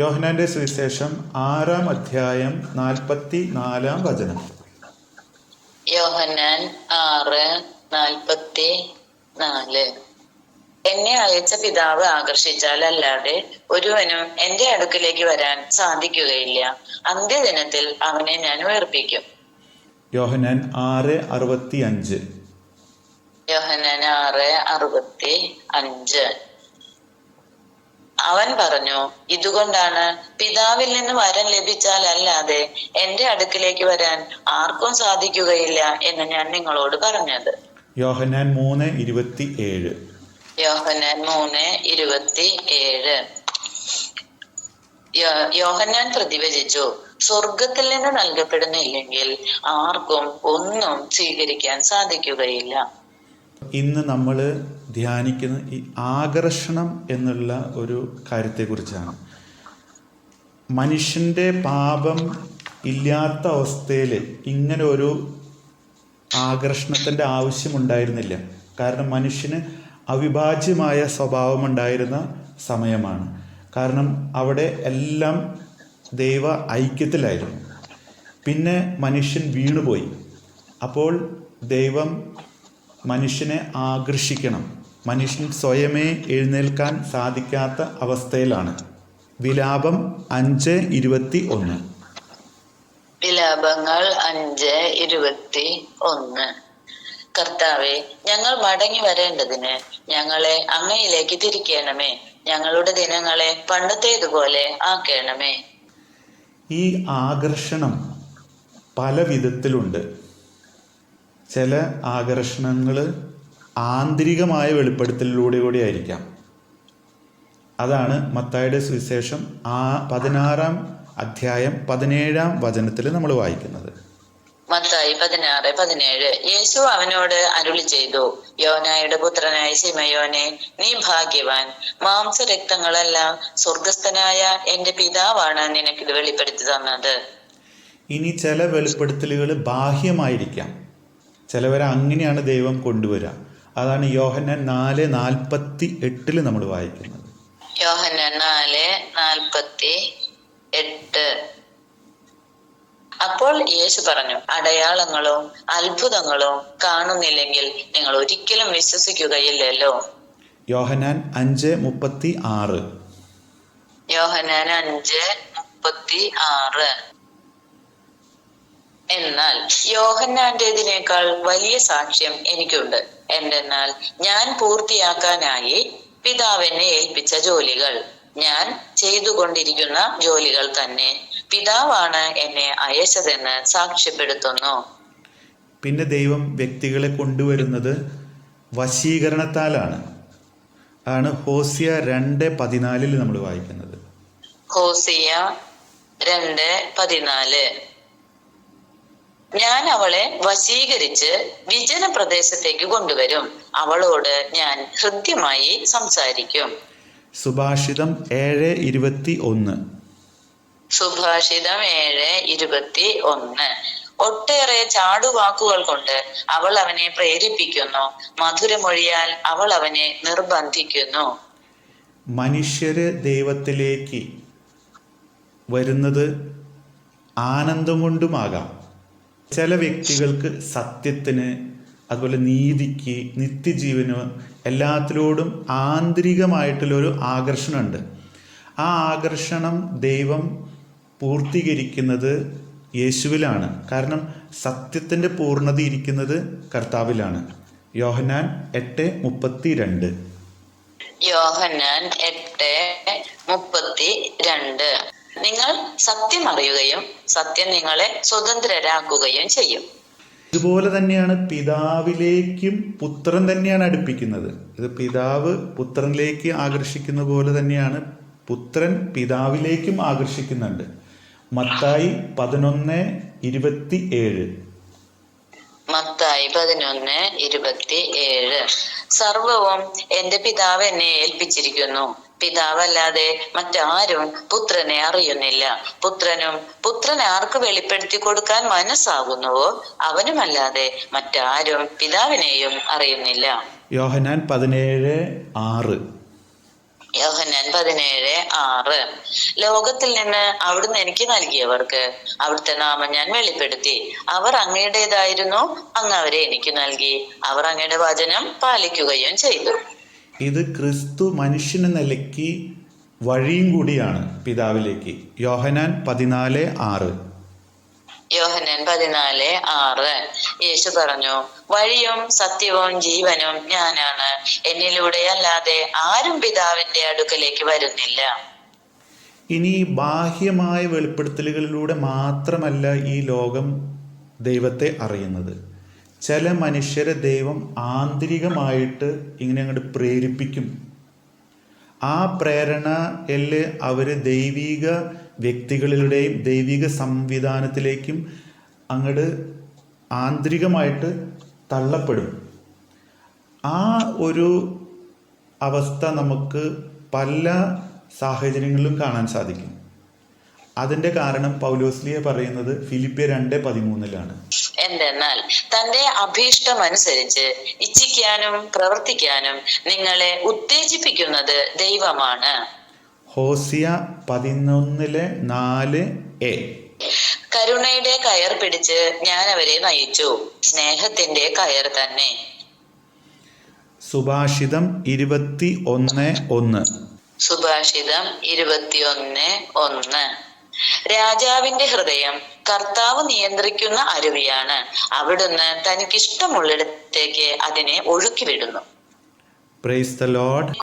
യോഹനാന്റെ സുവിശേഷം ആറാം അധ്യായം നാൽപ്പത്തി നാലാം വചനം. യോഹനാൻ ആറ് നാൽപ്പത്തി നാല് എന്നെ അയച്ച പിതാവ് ആകർഷിച്ചാൽ അല്ലാതെ ഒരുവനും എന്റെ അടുക്കിലേക്ക് വരാൻ സാധിക്കുകയില്ല. അന്ത്യദിനത്തിൽ അവനെ ഞാൻ ഉയർപ്പിക്കും. യോഹനാൻ ആറ് അറുപത്തി അഞ്ച് യോഹനാൻ ആറ് അറുപത്തി അഞ്ച് അവൻ പറഞ്ഞു ഇതുകൊണ്ടാണ് പിതാവിൽ നിന്ന് വരം ലഭിച്ചാൽ അല്ലാതെ എന്റെ അടുക്കിലേക്ക് വരാൻ ആർക്കും സാധിക്കുകയില്ല എന്ന് ഞാൻ നിങ്ങളോട് പറഞ്ഞത്. യോഹനാൻ മൂന്ന് ഇരുപത്തി ഏഴ്. യോഹന്നാൻ മൂന്ന് ഇരുപത്തി ഏഴ്. യോഹന്നാൻ പ്രതിവചിച്ചു സ്വർഗത്തിൽ നിന്ന് നൽകപ്പെടുന്നില്ലെങ്കിൽ ആർക്കും ഒന്നും സ്വീകരിക്കാൻ സാധിക്കുകയില്ല. ഇന്ന് നമ്മൾ ധ്യാനിക്കുന്ന ഈ ആകർഷണം എന്നുള്ള ഒരു കാര്യത്തെക്കുറിച്ചാണ്. മനുഷ്യന്റെ പാപം ഇല്ലാത്ത അവസ്ഥയിൽ ഇങ്ങനെ ഒരു ആകർഷണത്തിന്റെ ആവശ്യമുണ്ടായിരുന്നില്ല. കാരണം മനുഷ്യന് അവിഭാജ്യമായ സ്വഭാവമുണ്ടായിരുന്ന സമയമാണ്. കാരണം അവിടെ എല്ലാം ദൈവ ഐക്യത്തിലായിരുന്നു. പിന്നെ മനുഷ്യൻ വീണുപോയി. അപ്പോൾ ദൈവം മനുഷ്യനെ ആകർഷിക്കണം. മനുഷ്യൻ സ്വയമേ എഴുന്നേൽക്കാൻ സാധിക്കാത്ത അവസ്ഥയിലാണ്. വിലാപം അഞ്ച് ഇരുപത്തി ഒന്ന്. വിലാപങ്ങൾ അഞ്ച് ഇരുപത്തി ഒന്ന്. കർത്താവെ ഞങ്ങൾ മടങ്ങി വരേണ്ടതിന് ഞങ്ങളെ അങ്ങയിലേക്ക് തിരിക്കണമേ. ഞങ്ങളുടെ ദിനങ്ങളെ പണ്ടത്തേതുപോലെ ആക്കണമേ. ഈ ആകർഷണം പല വിധത്തിലുണ്ട് ചില ആകർഷണങ്ങൾ ആന്തരികമായ വെളിപ്പെടുത്തലിലൂടെ കൂടി ആയിരിക്കാം. അതാണ് മത്തായുടെ സുവിശേഷം ആ പതിനാറാം അധ്യായം പതിനേഴാം വചനത്തിൽ നമ്മൾ വായിക്കുന്നത്. മത്തായി പതിനാറ് പതിനേഴ്. യേശു അവനോട് അരുളി ചെയ്തു യോനായുടെ പുത്രനായ സിമയോനെ നീ ഭാഗ്യവാൻ. മാംസരക്തങ്ങളെല്ലാം സ്വർഗസ്ഥനായ എന്റെ പിതാവാണ് നിനക്ക് ഇത് വെളിപ്പെടുത്തി തന്നത്. ഇനി ചില വെളിപ്പെടുത്തലുകൾ ബാഹ്യമായിരിക്കാം. ചിലവരെ അങ്ങനെയാണ് ദൈവം കൊണ്ടുവരിക. അതാണ് യോഹന്നാൻ നാല് നാൽപ്പത്തി എട്ടിൽ നമ്മൾ വായിക്കുന്നത്. യോഹന്നാൻ നാല് നാൽപ്പത്തി എട്ട്. അപ്പോൾ യേശു പറഞ്ഞു അടയാളങ്ങളും അത്ഭുതങ്ങളും കാണുന്നില്ലെങ്കിൽ നിങ്ങൾ ഒരിക്കലും വിശ്വസിക്കുകയില്ലല്ലോ. യോഹനാൻ അഞ്ച് മുപ്പത്തി ആറ്. യോഹനാൻ അഞ്ച് മുപ്പത്തി ആറ്. എന്നാൽ യോഹന്നാന്റേതിനേക്കാൾ വലിയ സാക്ഷ്യം എനിക്കുണ്ട്. എന്തെന്നാൽ ഞാൻ പൂർത്തിയാക്കാനായി പിതാവ് എന്നെ ഏൽപ്പിച്ച ജോലികൾ. ഞാൻ ചെയ്തുകൊണ്ടിരിക്കുന്ന ജോലികൾ തന്നെ പിതാവാണ് എന്നെ അയച്ചതെന്ന് സാക്ഷ്യപ്പെടുത്തുന്നു. പിന്നെ ദൈവം വ്യക്തികളെ കൊണ്ടുവരുന്നത് വശീകരണത്താലാണ്. ആണ് ഹോസിയ രണ്ട് പതിനാലിൽ നമ്മൾ വായിക്കുന്നത്. ഹോസിയ രണ്ട് പതിനാല്. ഞാൻ അവളെ വശീകരിച്ച് വിജന പ്രദേശത്തേക്ക് കൊണ്ടുവരും. അവളോട് ഞാൻ ഹൃദ്യമായി സംസാരിക്കും. സുഭാഷിതം ഏഴ് ഇരുപത്തി ഒന്ന്. സുഭാഷിതം ഏഴ് ഇരുപത്തി ഒന്ന്. ഒട്ടേറെ ചാടുവാക്കുകൾ കൊണ്ട് അവൾ അവനെ പ്രേരിപ്പിക്കുന്നു. മധുരമൊഴിയാൽ അവൾ അവനെ നിർബന്ധിക്കുന്നു. മനുഷ്യര് ദൈവത്തിലേക്ക് വരുന്നത് ആനന്ദം കൊണ്ടുമാകാം. ചില വ്യക്തികൾക്ക് സത്യത്തിന് അതുപോലെ നീതിക്ക് നിത്യജീവന് എല്ലാത്തിലോടും ആന്തരികമായിട്ടുള്ളൊരു ആകർഷണമുണ്ട്. ആ ആകർഷണം ദൈവം പൂർത്തീകരിക്കുന്നത് യേശുവിലാണ്. കാരണം സത്യത്തിന്റെ പൂർണത ഇരിക്കുന്നത് കർത്താവിലാണ്. യോഹനാൻ എട്ട് മുപ്പത്തി രണ്ട് യോഹനാൻ എട്ട് മുപ്പത്തി രണ്ട് നിങ്ങൾ സത്യം അറിയുകയും സത്യം നിങ്ങളെ സ്വതന്ത്രരാക്കുകയും ചെയ്യും. ഇതുപോലെ തന്നെയാണ് പിതാവിലേക്കും പുത്രൻ തന്നെയാണ് അടുപ്പിക്കുന്നത്. ഇത് പിതാവ് പുത്രനിലേക്ക് ആകർഷിക്കുന്ന പോലെ തന്നെയാണ് പുത്രൻ പിതാവിലേക്കും ആകർഷിക്കുന്നുണ്ട്. മത്തായി പതിനൊന്ന് ഇരുപത്തി ഏഴ് മത്തായി പതിനൊന്ന് ഇരുപത്തി ഏഴ് സർവവും എന്റെ പിതാവ് എന്നെ ഏൽപ്പിച്ചിരിക്കുന്നു. പിതാവല്ലാതെ മറ്റാരും പുത്രനെ അറിയുന്നില്ല. പുത്രനും പുത്രൻ ആർക്ക് വെളിപ്പെടുത്തി കൊടുക്കാൻ മനസ്സാകുന്നുവോ അവനുമല്ലാതെ മറ്റാരും പിതാവിനെയും അറിയുന്നില്ല. യോഹനാൻ പതിനേഴ് ആറ്. യോഹനാൻ പതിനേഴ് ആറ്. ലോകത്തിൽ നിന്ന് അവിടുന്ന് എനിക്ക് നൽകിയവർക്ക് അവിടുത്തെ നാമം ഞാൻ വെളിപ്പെടുത്തി. അവർ അങ്ങയുടേതായിരുന്നു അങ്ങ് അവരെ എനിക്ക് നൽകി. അവർ അങ്ങയുടെ വചനം പാലിക്കുകയും ചെയ്തു. ഇത് ക്രിസ്തു മനുഷ്യന് നിലയ്ക്ക് വഴിയും കൂടിയാണ് പിതാവിലേക്ക്. യോഹനാൻ പതിനാല് ആറ്. യോഹന്നാൻ പതിനാല് ആറ്. യേശു പറഞ്ഞു വഴിയും സത്യവും ജീവനും ഞാനാണ്. എന്നിലൂടെ അല്ലാതെ ആരും പിതാവിന്റെ അടുക്കലേക്ക് വരുന്നില്ല. ഇനി ബാഹ്യമായ വെളിപ്പെടുത്തലുകളിലൂടെ മാത്രമല്ല ഈ ലോകം ദൈവത്തെ അറിയുന്നത്. ചില മനുഷ്യരെ ദൈവം ആന്തരികമായിട്ട് ഇങ്ങനെ അങ്ങോട്ട് പ്രേരിപ്പിക്കും. ആ പ്രേരണയിൽ അവർ ദൈവിക വ്യക്തികളിലൂടെയും ദൈവിക സംവിധാനത്തിലേക്കും അങ്ങോട്ട് ആന്തരികമായിട്ട് തള്ളപ്പെടും. ആ ഒരു അവസ്ഥ നമുക്ക് പല സാഹചര്യങ്ങളിലും കാണാൻ സാധിക്കും. അതിന്റെ കാരണം പൗലോസ്ലിയ പറയുന്നത് ഫിലിപ്പിയ രണ്ട് പതിമൂന്നിലാണ്. എന്തെന്നാൽ തന്റെ അഭീഷ്ടമനുസരിച്ച് ഇച്ഛിക്കാനും പ്രവർത്തിക്കാനും നിങ്ങളെ ഉത്തേജിപ്പിക്കുന്നത് ദൈവമാണ്. ഹോസിയ പതിനൊന്നിലെ നാല് എ. കരുണയുടെ കയർ പിടിച്ച് ഞാൻ അവരെ നയിച്ചു. സ്നേഹത്തിന്റെ കയർ തന്നെ. സുഭാഷിതം ഇരുപത്തി ഒന്ന് ഒന്ന്. സുഭാഷിതം ഇരുപത്തിയൊന്ന് ഒന്ന്. രാജാവിന്റെ ഹൃദയം കർത്താവ് നിയന്ത്രിക്കുന്ന അരുവിയാണ്. അവിടുന്ന് തനിക്കിഷ്ടമുള്ളിടത്തേക്ക് അതിനെ ഒഴുക്കിവിടുന്നു പ്രൈസ് ദ ലോഡ്